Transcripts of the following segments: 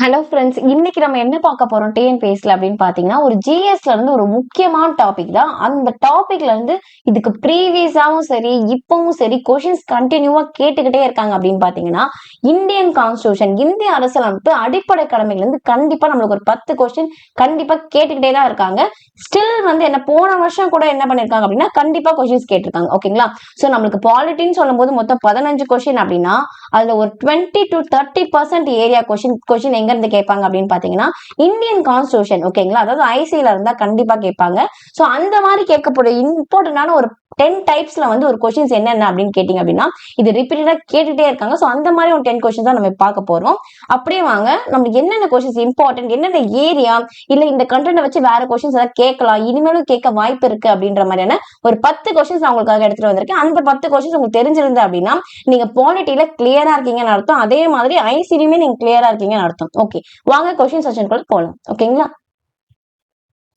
Hello friends இன்னைக்கு நம்ம என்ன பார்க்க போறோம்? டிஎன்பிஎஸ்ல அப்படின்னு பாத்தீங்கன்னா ஒரு ஜிஎஸ்ல இருந்து ஒரு முக்கியமான டாபிக் தான். அந்த டாபிக்ல இருந்து இதுக்கு ப்ரீவியஸாவும் சரி இப்பவும் சரி கொஷின்ஸ் கண்டினியூவா கேட்டுக்கிட்டே இருக்காங்க அப்படின்னு பாத்தீங்கன்னா இந்தியன் கான்ஸ்டியூஷன் இந்திய அரசியலமைப்பு அடிப்படை கடமைகள் இருந்து கண்டிப்பா நம்மளுக்கு ஒரு பத்து கொஸ்டின் கண்டிப்பா கேட்டுக்கிட்டே தான் இருக்காங்க. ஸ்டில் வந்து என்ன போன வருஷம் கூட என்ன பண்ணிருக்காங்க அப்படின்னா கண்டிப்பா கொஸ்டின்ஸ் கேட்டிருக்காங்க. ஓகேங்களா சோ நம்மளுக்கு பாலிட்டின்னு சொல்லும் போது மொத்தம் பதினஞ்சு கொஸ்டின் அப்படின்னா அதுல ஒரு twenty to thirty percent area question question எங்க இருந்து கேட்பாங்க அப்படின்னு பாத்தீங்கன்னா இந்தியன் கான்ஸ்டியூஷன் ஓகேங்களா அதாவது ஐசில இருந்தா கண்டிப்பா கேட்பாங்க. சோ அந்த மாதிரி கேட்கக்கூடிய இம்பார்ட்டன்டான ஒரு டென் டைப்ஸ்ல வந்து ஒரு கொஸ்டின்ஸ் என்னென்ன அப்படின்னு கேட்டிங்க அப்படின்னா இது ரிப்பீட்டடா கேட்டுட்டே இருக்காங்க. ஸோ அந்த மாதிரி ஒரு டென் கொஸ்டின் தான் நம்ம பார்க்க போறோம். அப்படியே வாங்க. நம்மளுக்கு என்னென்ன கொஸ்டின்ஸ் இம்பார்ட்டன்ட் என்னென்ன ஏரியா இல்ல இந்த கண்டென்ட் வச்சு வேற கொஸ்டின்ஸ் ஏதாவது கேட்கலாம் இனிமேலும் கேட்க வாய்ப்பு இருக்கு அப்படின்ற மாதிரியான ஒரு பத்து கொஸ்டின்ஸ் அவங்களுக்காக எடுத்துட்டு வந்திருக்கேன். அந்த பத்து கொஸ்டின்ஸ் உங்களுக்கு தெரிஞ்சிருந்து அப்படின்னா நீங்க பாலிட்டியில கிளியரா இருக்கீங்கன்னு அர்த்தம். அதே மாதிரி ஐசிடியுமே நீங்க கிளியரா இருக்கீங்கன்னு அர்த்தம். ஓகே வாங்க கொஸ்டின் செஷனுக்குள்ள போகலாம் ஓகேங்களா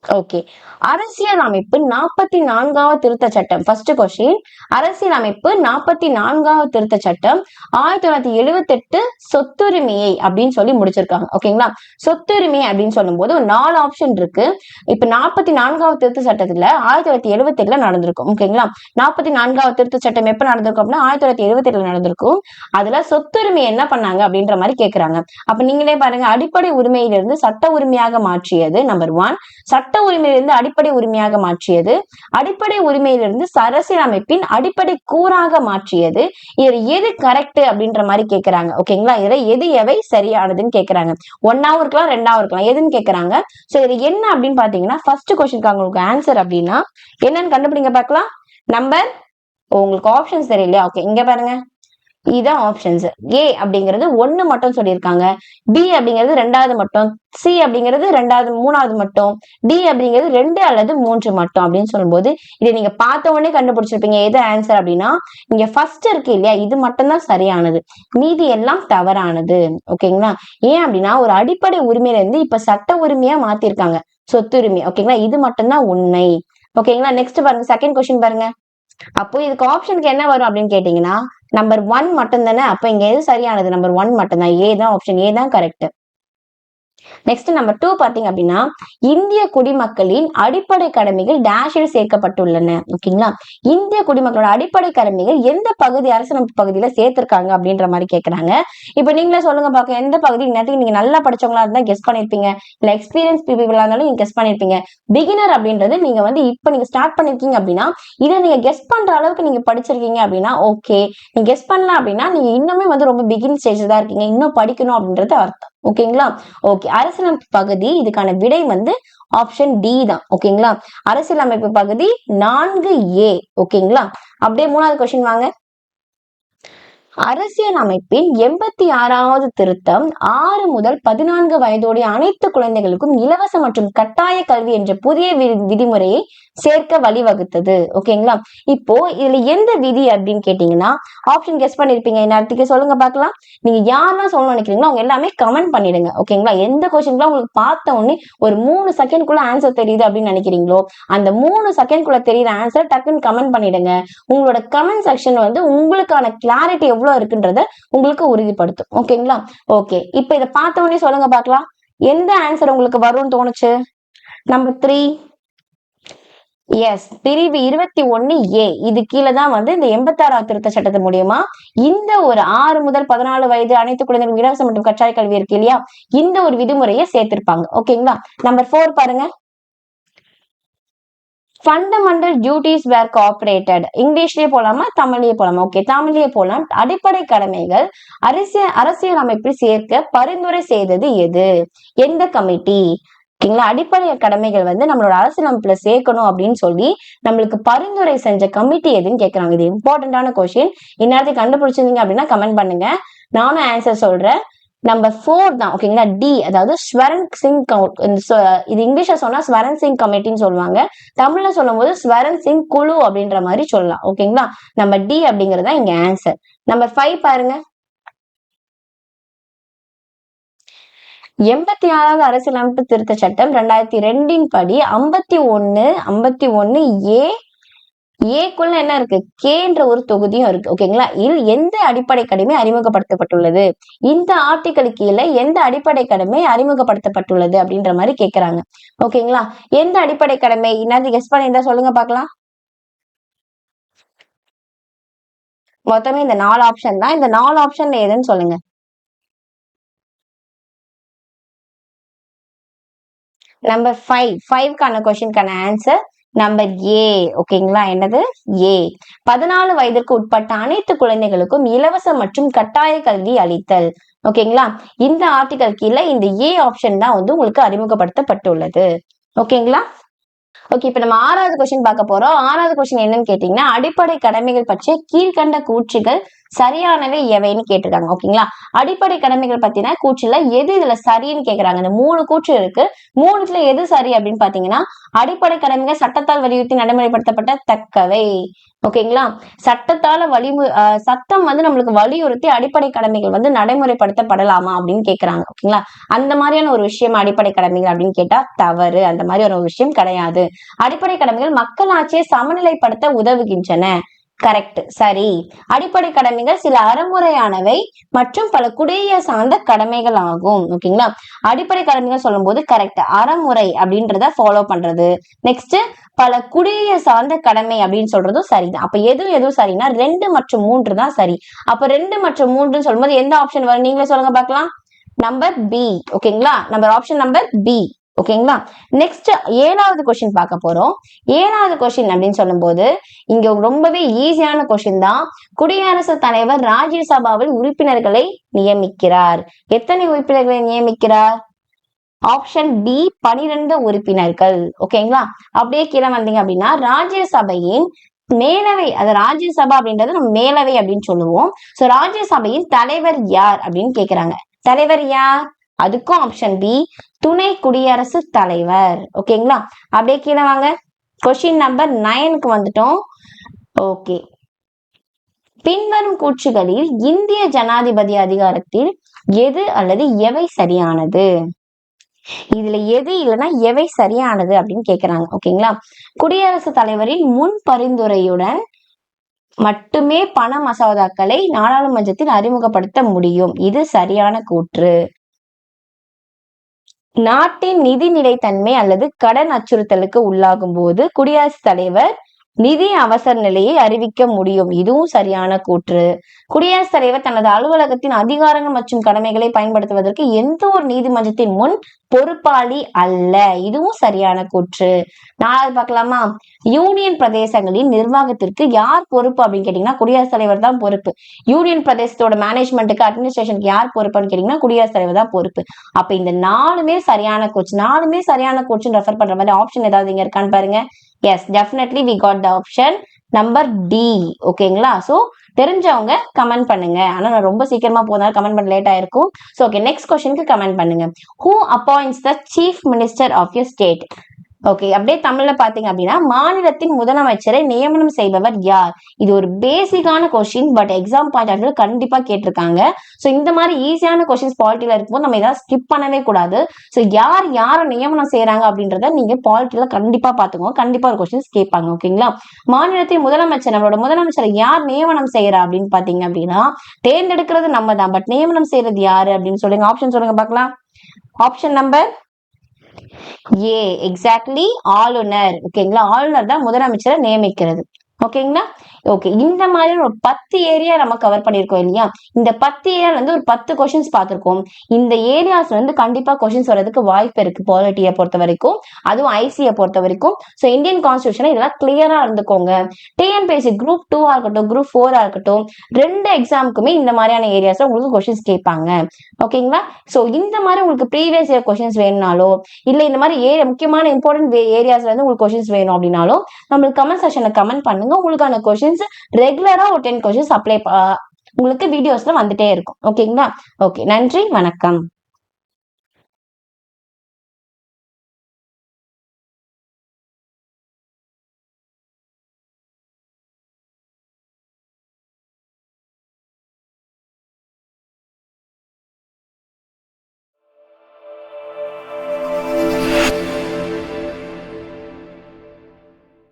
ஓகே அரசியல் அமைப்பு நாற்பத்தி நான்காவது திருத்த சட்டம். ஃபர்ஸ்ட் கொஸ்டின் அரசியல் அமைப்பு நாற்பத்தி நான்காவது திருத்த சட்டம். ஆயிரத்தி தொள்ளாயிரத்தி எழுபத்தி எட்டு சொத்துரிமையை அப்படின்னு சொல்லி முடிச்சிருக்காங்க. ஓகேங்களா சொத்துரிமை அப்படின்னு சொல்லும்போது ஒரு நாலு ஆப்ஷன் இருக்கு. இப்ப நாற்பத்தி நான்காவது திருத்த சட்டத்துல ஆயிரத்தி தொள்ளாயிரத்தி எழுவத்தி எட்டுல நடந்திருக்கும். ஓகேங்களா நாற்பத்தி நான்காவது திருத்த சட்டம் எப்ப நடந்திருக்கும் அப்படின்னா ஆயிரத்தி தொள்ளாயிரத்தி எழுபத்தி எட்டுல நடந்திருக்கும். அதுல சொத்துரிமை என்ன பண்ணாங்க அப்படின்ற மாதிரி கேக்குறாங்க. அப்ப நீங்களே பாருங்க அடிப்படை உரிமையிலிருந்து சட்ட உரிமையாக மாற்றியது நம்பர் ஒன் சட்ட சட்ட உரிமையிலிருந்து அடிப்படை உரிமையாக மாற்றியது. அடிப்படை உரிமையிலிருந்து அரசியலமைப்பின் அடிப்படை கூறாக மாற்றியது. இது எது கரெக்ட் அப்படின்ற மாதிரி கேட்கிறாங்க ஓகேங்களா இதுல எது எவை சரியானதுன்னு கேட்கிறாங்க ஒன்னாவும் இருக்கலாம் ரெண்டாவும் இருக்கலாம். எதுன்னு கேட்கறாங்க சோ இது என்ன அப்படின்னு பாத்தீங்கன்னா ஃபர்ஸ்ட் கொஸ்டினுக்கு உங்களுக்கு ஆன்சர் அப்படின்னா என்னன்னு கண்டுபிடிங்க பார்க்கலாம். நம்பர் உங்களுக்கு ஆப்ஷன்ஸ் தெரியலையா? ஓகே இங்க பாருங்க. இதான் ஆப்ஷன்ஸ் ஏ அப்படிங்கிறது ஒண்ணு மட்டும் சொல்லியிருக்காங்க. பி அப்படிங்கிறது ரெண்டாவது மட்டும். சி அப்படிங்கிறது ரெண்டாவது மூணாவது மட்டும். டி அப்படிங்கிறது ரெண்டு அல்லது மூன்று மட்டும் அப்படின்னு சொல்லும்போது இதை நீங்க பார்த்த உடனே கண்டுபிடிச்சிருப்பீங்க. எது ஆன்சர் அப்படின்னா இங்க ஃபர்ஸ்ட் இருக்கு இல்லையா? இது மட்டும்தான் சரியானது. மீதி எல்லாம் தவறானது. ஓகேங்களா? ஏன் அப்படின்னா ஒரு அடிப்படை உரிமையில இருந்து இப்ப சட்ட உரிமையா மாத்திருக்காங்க. சொத்துரிமை ஓகேங்களா? இது மட்டும்தான் உண்மை. ஓகேங்களா? நெக்ஸ்ட் பாருங்க. செகண்ட் கொஸ்டின் பாருங்க. அப்போ இதுக்கு ஆப்ஷனுக்கு என்ன வரும் அப்படின்னு கேட்டீங்கன்னா நம்பர் ஒன் மட்டும் தானே அப்ப இங்க எது சரியானது? நம்பர் ஒன் மட்டும் தான் ஏ தான் ஆப்ஷன் ஏ தான் கரெக்ட் நெக்ஸ்ட் நம்பர் டூ பார்த்தீங்க அப்படின்னா இந்திய குடிமக்களின் அடிப்படை கடமைகள் டேஷில் சேர்க்கப்பட்டுள்ளன. ஓகேங்களா இந்திய குடிமக்களோட அடிப்படை கடமைகள் எந்த பகுதி அரசியலமைப்பு பகுதியில சேர்த்திருக்காங்க அப்படின்ற மாதிரி கேட்கறாங்க இப்ப நீங்களே சொல்லுங்க பாக்க எந்த பகுதி? நேரத்துக்கு நீங்க நல்லா படிச்சவங்களா இருந்தா கெஸ் பண்ணிருப்பீங்க. இல்ல எக்ஸ்பீரியன்ஸ் பீப்புளா இருந்தாலும் நீங்க கெஸ் பண்ணிருப்பீங்க. பிகினர் அப்படின்றது நீங்க வந்து இப்ப நீங்க ஸ்டார்ட் பண்ணிருக்கீங்க அப்படின்னா இதை நீங்க கெஸ் பண்ற அளவுக்கு நீங்க படிச்சிருக்கீங்க அப்படின்னா ஓகே நீங்க கெஸ் பண்ணலாம் அப்படின்னா நீங்க இன்னுமே வந்து ரொம்ப பிகின் ஸ்டேஜ் தான் இருக்கீங்க. இன்னும் படிக்கணும் அப்படின்றது அர்த்தம். ஓகேங்களா? ஓகே அரசியலமைப்பு பகுதி இதுக்கான விடை வந்து ஆப்ஷன் டி தான். ஓகேங்களா? அரசியலமைப்பு பகுதி நான்கு ஏ ஓகேங்களா? அப்படியே மூணாவது கொஸ்டின் வாங்க. அரசியல் அமைப்பின் எண்பத்தி ஆறாவது திருத்தம் ஆறு முதல் பதினான்கு வயதுடைய அனைத்து குழந்தைகளுக்கும் இலவச மற்றும் கட்டாய கல்வி என்ற புதிய விதிமுறையை சேர்க்க வழிவகுத்தது. ஓகேங்களா? இப்போ இதுல எந்த விதி அப்படின்னு கேட்டீங்கன்னா ஆப்ஷன் கெஸ் பண்ணிருப்பீங்க. நேரத்துக்கு சொல்லுங்க பார்க்கலாம். நீங்க யாரெல்லாம் சொல்லணும்னு நினைக்கிறீங்களோ அவங்க எல்லாமே கமெண்ட் பண்ணிடுங்க. ஓகேங்களா? எந்த கொஸ்டின்லாம் உங்களுக்கு பார்த்த உடனே ஒரு மூணு செகண்ட்குள்ள ஆன்சர் தெரியுது அப்படின்னு நினைக்கிறீங்களோ அந்த மூணு செகண்ட்குள்ள தெரியுற ஆன்சர் டக்குன்னு கமெண்ட் பண்ணிடுங்க. உங்களோட கமெண்ட் செக்ஷன் வந்து உங்களுக்கான கிளாரிட்டி எவ்வளவு இருக்குன்றத உங்களுக்கு உறுதிப்படுத்தும். ஓகேங்களா? ஓகே. இப்போ இதை பார்த்த உடனே சொல்லுங்க பார்க்கலாம். எந்த ஆன்சர் உங்களுக்கு வரும்னு தோணுச்சு? நம்பர் த்ரீ எஸ் பிரிவு இருபத்தி ஒண்ணு ஏ இது கீழே தான் வந்து இந்த எண்பத்தாறாவது திருத்த சட்டத்து மூலியமா இந்த ஒரு ஆறு முதல் பதினாலு வயது அனைத்து குழந்தைகளும் இலவசம் மற்றும் கற்றாய கல்வி இருக்கு இல்லையா? இந்த ஒரு விதிமுறையை சேர்த்திருப்பாங்க. ஓகேங்களா நம்பர் ஃபோர் பாருங்க. ஃபண்டமெண்டல் டியூட்டிஸ் வேர் கோஆபரேட்டட் இங்கிலீஷ்லயே போலாமா? தமிழ்லயே போலாமா? ஓகே தமிழ்லயே போலாம். அடிப்படை கடமைகள் அரசியல் அரசியல் அமைப்பில் சேர்க்க பரிந்துரை செய்தது எது? எந்த கமிட்டி ஓகேங்களா அடிப்படை கடமைகள் வந்து நம்மளோட அரசியலமைப்புல சேர்க்கணும் அப்படின்னு சொல்லி நம்மளுக்கு பரிந்துரை செஞ்ச கமிட்டி எதுன்னு கேட்கறாங்க இது இம்பார்ட்டன்டான கொஸ்டின் இந்நேரத்தை கண்டுபிடிச்சிருந்தீங்க அப்படின்னா கமெண்ட் பண்ணுங்க. நானும் ஆன்சர் சொல்றேன். நம்பர் ஃபோர் தான் ஓகேங்களா டி அதாவது ஸ்வரன் சிங் இந்த இது இங்கிலீஷ்ல சொன்னா ஸ்வரன் சிங் கமிட்டின்னு சொல்லுவாங்க. தமிழ்ல சொல்லும்போது ஸ்வரன் சிங் குழு அப்படின்ற மாதிரி சொல்லலாம் ஓகேங்களா நம்ம டி அப்படிங்கறதா தான் இங்க ஆன்சர் நம்பர் ஃபைவ் பாருங்க. எண்பத்தி ஆறாவது அரசியலமைப்பு திருத்த சட்டம் ரெண்டாயிரத்தி ரெண்டின் படி ஐம்பத்தி ஒன்னு ஐம்பத்தி ஒன்னு ஏ ஏக்குள்ள என்ன இருக்கு? கேன்ற ஒரு தொகுதியும் இருக்கு. ஓகேங்களா இதில் எந்த அடிப்படை கடமை அறிமுகப்படுத்தப்பட்டுள்ளது? இந்த ஆர்டிக்கல் கீழே எந்த அடிப்படை கடமை அறிமுகப்படுத்தப்பட்டுள்ளது அப்படின்ற மாதிரி கேக்குறாங்க. ஓகேங்களா எந்த அடிப்படை கடமை? என்னது கெஸ் பண்ணியிருந்தா சொல்லுங்க பார்க்கலாம் மொத்தமே இந்த நாலு ஆப்ஷன் தான். இந்த நாலு ஆப்ஷன்ல எதுன்னு சொல்லுங்க. நம்பர் ஃபைவ் ஃபைவ்க்கான கொஸ்டின்கான ஆன்சர் நம்பர் ஏ ஓகேங்களா என்னது? ஏ பதினாலு வயதிற்கு உட்பட்ட அனைத்து குழந்தைகளுக்கும் இலவச மற்றும் கட்டாய கல்வி அளித்தல். ஓகேங்களா இந்த ஆர்டிகல் கீழே இந்த ஏ ஆப்ஷன் தான் வந்து உங்களுக்கு அறிமுகப்படுத்தப்பட்டுள்ளது. ஓகேங்களா ஓகே இப்ப நம்ம ஆறாவது கொஸ்டின் பார்க்க போறோம். ஆறாவது கொஸ்டின் என்னன்னு கேட்டீங்கன்னா அடிப்படை கடமைகள் பற்றிய கீழ்கண்ட கூற்றுகள் சரியானவை எவைன்னு கேட்டிருக்காங்க ஓகேங்களா? அடிப்படை கடமைகள் பத்தின கூற்றுல எது இதுல சரின்னு கேக்குறாங்க. இந்த மூணு கூற்று இருக்கு. மூணுத்துல எது சரி அப்படின்னு பாத்தீங்கன்னா அடிப்படை கடமைகள் சட்டத்தால் வலியுறுத்தி நடைமுறைப்படுத்தப்பட்ட தக்கவை ஓகேங்களா? சட்டத்தால வலிமு சட்டம் வந்து நம்மளுக்கு வலியுறுத்தி அடிப்படை கடமைகள் வந்து நடைமுறைப்படுத்தப்படலாமா அப்படின்னு கேக்குறாங்க ஓகேங்களா? அந்த மாதிரியான ஒரு விஷயம் அடிப்படை கடமைகள் அப்படின்னு கேட்டா தவறு. அந்த மாதிரி ஒரு விஷயம் கிடையாது. அடிப்படை கடமைகள் மக்களாட்சியை சமநிலைப்படுத்த உதவுகின்றன. கரெக்ட் சரி. அடிப்படை கடமைகள் சில அறமுறையானவை மற்றும் பல குடிய சார்ந்த கடமைகள் ஆகும். ஓகேங்களா அடிப்படை கடமைகள் சொல்லும் போது கரெக்ட் அறமுறை அப்படின்றத ஃபாலோ பண்றது. நெக்ஸ்ட் பல குடிய சார்ந்த கடமை அப்படின்னு சொல்றதும் சரிதான். அப்ப எதுவும் எதுவும் சரின்னா ரெண்டு மற்றும் மூன்று தான் சரி. அப்ப ரெண்டு மற்றும் மூன்றுன்னு சொல்லும்போது எந்த ஆப்ஷன் வரும்? நீங்களே சொல்லுங்க பார்க்கலாம். நம்பர் பி ஓகேங்களா நம்பர் ஆப்ஷன் நம்பர் பி ஓகேங்களா? நெக்ஸ்ட் ஏழாவது கொஸ்டின் பார்க்க போறோம். ஏழாவது கொஸ்டின் அப்படின்னு சொல்லும்போது இங்க ரொம்பவே ஈஸியான கொஸ்டின் தான். குடியரசுத் தலைவர் ராஜ்யசபாவில் உறுப்பினர்களை நியமிக்கிறார். எத்தனை உறுப்பினர்களை நியமிக்கிறார்? ஆப்ஷன் பி பனிரெண்டு உறுப்பினர்கள். ஓகேங்களா? அப்படியே கீழே வந்தீங்க அப்படின்னா ராஜ்யசபையின் மேலவை அது ராஜ்யசபா அப்படின்றது நம்ம மேலவை அப்படின்னு சொல்லுவோம். சோ ராஜ்யசபையின் தலைவர் யார் அப்படின்னு கேக்குறாங்க. தலைவர் யார்? அதுக்கும் ஆப்ஷன் பி துணை குடியரசு தலைவர். ஓகேங்களா அப்படியே கீழே வாங்க. கொஸ்டின் நம்பர் நைனுக்கு வந்துட்டோம். ஓகே பின்வரும் கூற்றுகளில் இந்திய ஜனாதிபதி அதிகாரத்தில் எது அல்லது எவை சரியானது? இதுல எது இல்லைன்னா எவை சரியானது அப்படின்னு கேக்குறாங்க. ஓகேங்களா குடியரசுத் தலைவரின் முன் பரிந்துரையுடன் மட்டுமே பண மசோதாக்களை நாடாளுமன்றத்தில் அறிமுகப்படுத்த முடியும். இது சரியான கூற்று. நாட்டின் நிதி நிலைத்தன்மை அல்லது கடன் அச்சுறுத்தலுக்கு உள்ளாகும் போது குடியரசுத் தலைவர் நிதி அவசர நிலையை அறிவிக்க முடியும். இதுவும் சரியான கூற்று. குடியரசுத் தலைவர் தனது அலுவலகத்தின் அதிகாரங்கள் மற்றும் கடமைகளை பயன்படுத்துவதற்கு எந்த ஒரு நீதிமன்றத்தின் முன் பொறுப்பாளி அல்ல. இதுவும் சரியான கூற்று. நாலாவது பார்க்கலாமா? யூனியன் பிரதேசங்களின் நிர்வாகத்திற்கு யார் பொறுப்பு அப்படின்னு கேட்டீங்கன்னா குடியரசுத் தலைவர் தான் பொறுப்பு. யூனியன் பிரதேசத்தோட மேனேஜ்மெண்ட்டுக்கு அட்மினிஸ்ட்ரேஷனுக்கு யார் பொறுப்புன்னு கேட்டீங்கன்னா குடியரசுத் தலைவர் தான் பொறுப்பு. அப்ப இந்த நாலுமே சரியான கோச்சு நாலுமே சரியான கோச்சுன்னு ரெஃபர் பண்ற மாதிரி ஆப்ஷன் ஏதாவது இங்க இருக்கான்னு பாருங்க. Yes definitely we got the option number D ஓகேங்களா ஸோ தெரிஞ்சவங்க கமெண்ட் பண்ணுங்க. ஆனால் நான் ரொம்ப சீக்கிரமா போனாலும் கமெண்ட் பண்ண லேட் ஆயிருக்கும். ஸோ ஓகே நெக்ஸ்ட் கொஸ்டினுக்கு கமெண்ட் பண்ணுங்க. Who appoints the chief minister of your state okay அப்படியே தமிழ்ல பாத்தீங்க அப்படின்னா மாநிலத்தின் முதலமைச்சரை நியமனம் செய்பவர் யார்? இது ஒரு பேசிக்கான question but exam point of கண்டிப்பா கேட்டிருக்காங்க. ஸோ இந்த மாதிரி ஈஸியான கொஸ்டின்ஸ் பாலிட்டியில இருக்கும்போது நம்ம ஏதாவது ஸ்கிப் பண்ணவே கூடாது. ஸோ யார் யாரை நியமனம் செய்யறாங்க அப்படின்றத நீங்க பாலிட்டியில கண்டிப்பா பாத்துக்கோங்க கண்டிப்பா ஒரு கொஸ்டின்ஸ் கேட்பாங்க ஓகேங்களா மாநிலத்தின் முதலமைச்சர் நம்மளோட முதலமைச்சரை யார் நியமனம் செய்யறா அப்படின்னு பாத்தீங்க அப்படின்னா தேர்ந்தெடுக்கிறது நம்ம தான். பட் நியமனம் செய்யறது யாரு அப்படின்னு சொல்லுங்க. ஆப்ஷன் சொல்லுங்க பாக்கலாம் ஆப்ஷன் நம்பர் ஏ எக்ஸாக்ட்லி ஆளுநர். ஓகேங்களா? ஆளுநர் தான் முதலமைச்சரை நியமிக்கிறது. ஓகேங்களா? ஓகே இந்த மாதிரி ஒரு பத்து ஏரியா நம்ம கவர் பண்ணியிருக்கோம் இல்லையா? இந்த பத்து ஏரியால வந்து ஒரு பத்து கொஷின்ஸ் பாத்திருக்கோம் இந்த ஏரியாஸ்ல இருந்து கண்டிப்பா கொஷின்ஸ் வர்றதுக்கு வாய்ப்பு இருக்கு பாலிட்டியை பொறுத்த வரைக்கும். அதுவும் ஐசியை பொறுத்த வரைக்கும். ஸோ இந்தியன் கான்ஸ்டியூஷன் இதெல்லாம் கிளியரா இருந்துக்கோங்க. டிஎன்பிஎஸ்சி குரூப் டூவா இருக்கட்டும் குரூப் ஃபோரா இருக்கட்டும் ரெண்டு எக்ஸாமுக்குமே இந்த மாதிரியான ஏரியாஸ்ல உங்களுக்கு கொஷின்ஸ் கேட்பாங்க. ஓகேங்களா ஸோ இந்த மாதிரி உங்களுக்கு ப்ரீவியஸ் இயர் கொஷின்ஸ் வேணும்னாலோ இல்லை இந்த மாதிரி ஏரியா முக்கியமான இம்பார்ட்டன்ட் ஏரியாஸ்ல இருந்து உங்களுக்கு கொஷின்ஸ் வேணும் அப்படின்னாலும் நம்மளுக்கு கமெண்ட் செக்ஷன்ல கமெண்ட் பண்ணுங்க. உங்களுக்கான கொஸ்டின்ஸ் ரெகுலரா ஒரு டென் கொஸ்டின்ஸ் அப்ளை உங்களுக்கு வீடியோஸில் வந்துட்டே இருக்கும். ஓகேங்களா ஓகே நன்றி வணக்கம்.